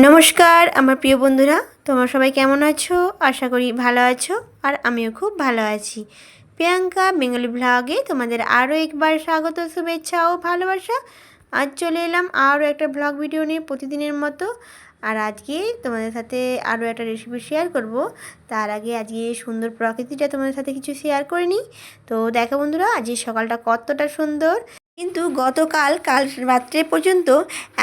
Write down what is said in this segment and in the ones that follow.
নমস্কার, আমার প্রিয় বন্ধুরা, তোমরা সবাই কেমন আছো? আশা করি ভালো আছো, আর আমিও খুব ভালো আছি। প্রিয়াঙ্কা বেঙ্গলি ব্লগে তোমাদের আরও একবার স্বাগত, শুভেচ্ছা ও ভালোবাসা। আজ চলে এলাম আরও একটা ব্লগ ভিডিও নিয়ে প্রতিদিনের মতো। আর আজকে তোমাদের সাথে আরও একটা রেসিপি শেয়ার করব। তার আগে আজকে সুন্দর প্রকৃতিটা তোমাদের সাথে কিছু শেয়ার করে নিই তো দেখো বন্ধুরা, আজকে সকালটা কতটা সুন্দর। কিন্তু গতকাল, কাল রাত্রে পর্যন্ত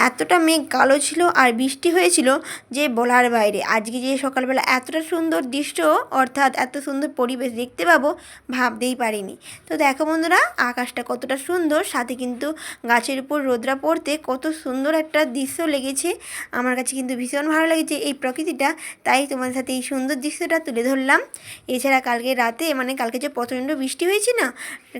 এতটা মেঘ কালো ছিল আর বৃষ্টি হয়েছিল যে বলার বাইরে। আজকে যে সকালবেলা এতটা সুন্দর দৃশ্য, অর্থাৎ এত সুন্দর পরিবেশ দেখতে পাবো, ভাবতেই পারিনি। তো দেখো বন্ধুরা, আকাশটা কতটা সুন্দর, সাথে কিন্তু গাছের উপর রোদরা পড়তে কত সুন্দর একটা দৃশ্য লেগেছে। আমার কাছে কিন্তু ভীষণ ভালো লেগেছে এই প্রকৃতিটা, তাই তোমাদের সাথে এই সুন্দর দৃশ্যটা তুলে ধরলাম। এছাড়া কালকে রাতে মানে কালকে যে প্রচণ্ড বৃষ্টি হয়েছে না,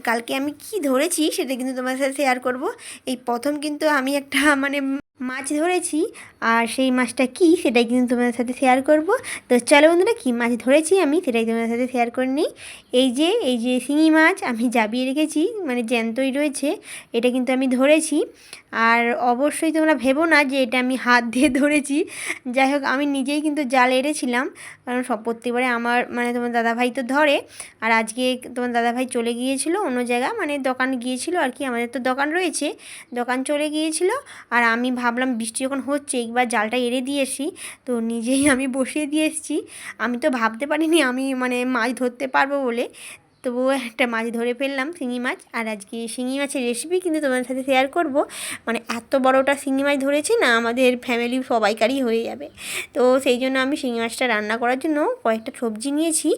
কালকে আমি কি ধরেছি সেটা কিন্তু তোমার সাথে শেয়ার করব। এই প্রথম কিন্তু আমি একটা মানে মাছ ধরেছি, আর সেই মাছটা কি সেটাই কিন্তু তোমাদের সাথে শেয়ার করব। তো চলো বন্ধুরা, কী মাছ ধরেছি আমি সেটাই তোমাদের সাথে শেয়ার করে নিই। এই যে এই যে শিঙি মাছ আমি জাবিয়ে রেখেছি মানে জ্যান্তই রয়েছে, এটা কিন্তু আমি ধরেছি। আর অবশ্যই তোমরা ভেবো না যে এটা আমি হাত দিয়ে ধরেছি। যাই হোক, আমি নিজেই কিন্তু জাল এড়েছিলাম, কারণ সব প্রত্যেকবারে আমার মানে তোমার দাদাভাই তো ধরে। আর আজকে তোমার দাদাভাই চলে গিয়েছিল অন্য জায়গা মানে দোকান গিয়েছিল আর কি, আমাদের তো দোকান রয়েছে, দোকান চলে গিয়েছিল। আর আমি ভাবলাম বৃষ্টি যখন হচ্ছে, একবার জালটা এড়ে দিয়ে এসি তো নিজেই আমি বসিয়ে দিয়ে এসেছি। আমি তো ভাবতে পারিনি আমি মানে মাছ ধরতে পারব বলে। তবুও একটা মাছ ধরে ফেললাম, শিঙি মাছ। আর আজকে শিঙি মাছের রেসিপি কিন্তু তোমাদের সাথে শেয়ার করব। মানে এত বড়টা শিঙি মাছ ধরেছি না, আমাদের ফ্যামিলি সবাইকারই হয়ে যাবে। তো সেই জন্য আমি শিঙি মাছটা রান্না করার জন্য কয়েকটা সবজি নিয়েছি।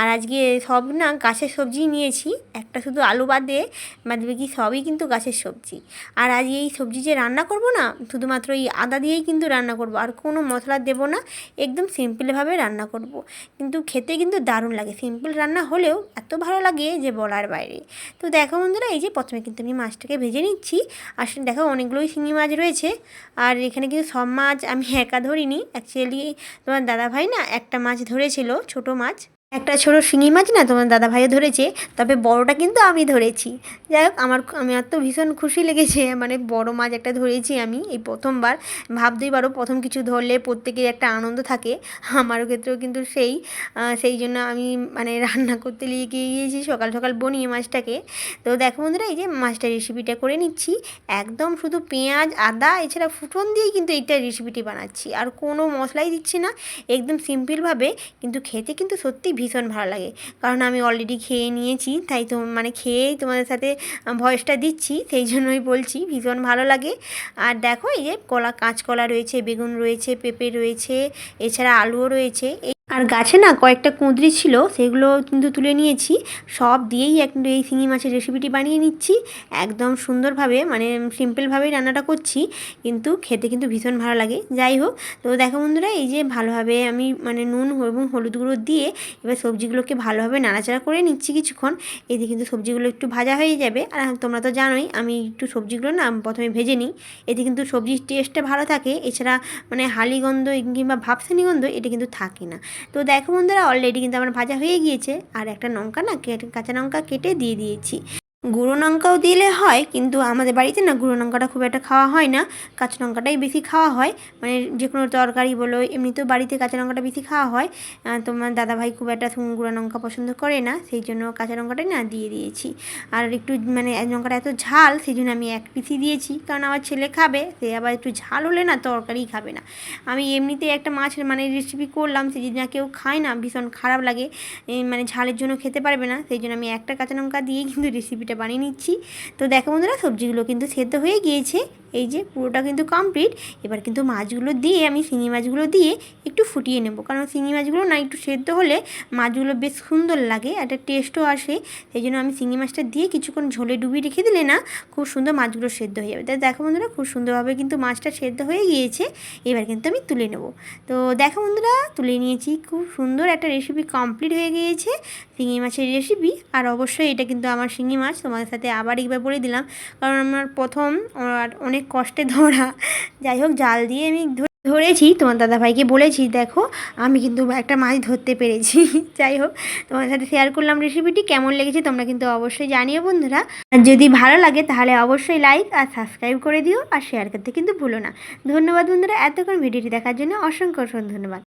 আর আজকে সব না গাছের সবজি নিয়েছি। একটা শুধু আলু বাদে বাদ কি সবই কিন্তু গাছের সবজি। আর আজ এই সবজি যে রান্না করব না, শুধুমাত্র এই আদা দিয়েই কিন্তু রান্না করব। আর কোনো মশলা দেবো না, একদম সিম্পলভাবে রান্না করব। কিন্তু খেতে কিন্তু দারুণ লাগে। সিম্পল রান্না হলেও এত ভালো ভালো লাগে যে বলার বাইরে। তো দেখো বন্ধুরা, এই যে প্রথমে কিন্তু আমি মাছটাকে ভেজে নিচ্ছি। আসলে দেখো অনেকগুলোই শিঙি মাছ রয়েছে। আর এখানে কিন্তু সব মাছ আমি একা ধরিনি। অ্যাকচুয়ালি তোমার দাদাভাই না একটা মাছ ধরেছিল, ছোট মাছ। একটা ছোটো শিঙি মাছ না তোমার দাদা ভাইও ধরেছে, তবে বড়টা কিন্তু আমি ধরেছি। যাই হোক, আমার আমার তো ভীষণ খুশি লেগেছে মানে বড় মাছ একটা ধরেছি আমি এই প্রথমবার। ভাবতেই পারো প্রথম কিছু ধরলে প্রত্যেকের একটা আনন্দ থাকে, আমারও ক্ষেত্রেও কিন্তু সেই সেই জন্য আমি মানে রান্না করতে লিয়ে গিয়েছি, সকাল সকাল বনিয়ে মাছটাকে। তো দেখো বন্ধুরা, এই যে মাছটা রেসিপিটা করে নিচ্ছি। একদম শুধু পেঁয়াজ, আদা, এছাড়া ফুটন দিয়েই কিন্তু এইটা রেসিপিটি বানাচ্ছি। আর কোনো মশলাই দিচ্ছি না, একদম সিম্পলভাবে কিন্তু খেতে কিন্তু সত্যি ভীষণ ভালো লাগে। কারণ আমি অলরেডি খেয়ে নিয়েছি, তাই তো মানে খেয়েই তোমাদের সাথে ভয়েসটা দিচ্ছি, সেই জন্যই বলছি, ভীষণ ভালো লাগে। আর দেখো এই যে কলা, কাঁচকলা রয়েছে, বেগুন রয়েছে, পেঁপে রয়েছে, এছাড়া আলুও রয়েছে আর গাছে না কয়েকটা কুঁদরি ছিল, সেগুলো কিন্তু তুলে নিয়েছি। সব দিয়েই একটু এই শিঙি মাছের রেসিপিটি বানিয়ে নিচ্ছি। একদম সুন্দরভাবে মানে সিম্পলভাবেই রান্নাটা করছি, কিন্তু খেতে কিন্তু ভীষণ ভালো লাগে। যাই হোক, তো দেখো বন্ধুরা, এই যে ভালোভাবে আমি মানে নুন এবং হলুদ গুঁড়ো দিয়ে এবার সবজিগুলোকে ভালোভাবে নাড়াচাড়া করে নিচ্ছি কিছুক্ষণ। এতে কিন্তু সবজিগুলো একটু ভাজা হয়ে যাবে। আর তোমরা তো জানোই, আমি একটু সবজিগুলো না প্রথমে ভেজে নিই। এতে কিন্তু সবজির টেস্টটা ভালো থাকে। এছাড়া মানে হালিগন্ধ কিংবা ভাবসানি গন্ধ, এটা কিন্তু থাকে না। তো দেখো বন্ধুরা অলরেডি কিন্তু আমার ভাজা হয়ে গিয়েছে। আর একটা লঙ্কা না কাঁচা লঙ্কা কেটে দিয়ে দিয়েছি। গুঁড়ো লঙ্কাও দিলে হয়, কিন্তু আমাদের বাড়িতে না গুঁড়ো লঙ্কাটা খুব একটা খাওয়া হয় না। কাঁচা লঙ্কাটাই বেশি খাওয়া হয়। মানে যে কোনো তরকারি বলো, এমনিতেও বাড়িতে কাঁচা লঙ্কাটা বেশি খাওয়া হয়। তোমার দাদাভাই খুব একটা গুঁড়ো লঙ্কা পছন্দ করে না, সেই জন্য কাঁচা লঙ্কাটাই না দিয়ে দিয়েছি। আর একটু মানে লঙ্কাটা এত ঝাল, সেই জন্য আমি এক পিসি দিয়েছি। কারণ আমার ছেলে খাবে, সে আবার একটু ঝাল হলে না তরকারি খাবে না। আমি এমনিতে একটা মাছের মানে রেসিপি করলাম সে যদি না কেউ খায় না, ভীষণ খারাপ লাগে। মানে ঝালের জন্য খেতে পারবে না, সেই জন্য আমি একটা কাঁচা লঙ্কা দিয়েই কিন্তু রেসিপিটা এটা বানিয়ে নিচ্ছি। তো দেখো বন্ধুরা, সবজিগুলো কিন্তু সেদ্ধ হয়ে গিয়েছে। এই যে পুরোটা কিন্তু কমপ্লিট এবার কিন্তু মাছগুলো দিয়ে আমি শিঙি মাছগুলো দিয়ে একটু ফুটিয়ে নেব। কারণ শিঙি মাছগুলো না একটু সেদ্ধ হলে মাছগুলো বেশ সুন্দর লাগে, একটা টেস্টও আসে। সেই জন্য আমি শিঙি মাছটা দিয়ে কিছুক্ষণ ঝোলে ডুবিয়ে রেখে দিলে না খুব সুন্দর মাছগুলো সেদ্ধ হয়ে যাবে। তাই দেখো বন্ধুরা, খুব সুন্দরভাবে কিন্তু মাছটা সেদ্ধ হয়ে গিয়েছে। এবার কিন্তু আমি তুলে নেব। তো দেখো বন্ধুরা, তুলে নিয়েছি। খুব সুন্দর একটা রেসিপি কমপ্লিট হয়ে গিয়েছে শিঙি মাছের রেসিপি আর অবশ্যই এটা কিন্তু আমার শিঙি মাছ। তোমাদের সাথে আবার একবার বলে দিলাম। কারণ আমার প্রথম আর অনেক কষ্টে ধরা। যাই হোক, জাল দিয়ে আমি ধরেছি। তোমার দাদাভাইকে বলেছি, দেখো, আমি কিন্তু একটা মাছ ধরতে পেরেছি। যাই হোক, তোমার সাথে শেয়ার করলাম রেসিপিটি কেমন লেগেছে তোমরা কিন্তু অবশ্যই জানিও বন্ধুরা। আর যদি ভালো লাগে, তাহলে অবশ্যই লাইক আর সাবস্ক্রাইব করে দিও। আর শেয়ার করতে কিন্তু ভুলো না। ধন্যবাদ বন্ধুরা। এতক্ষণ ভিডিওটি দেখার জন্য অসংখ্য অসংখ্য ধন্যবাদ।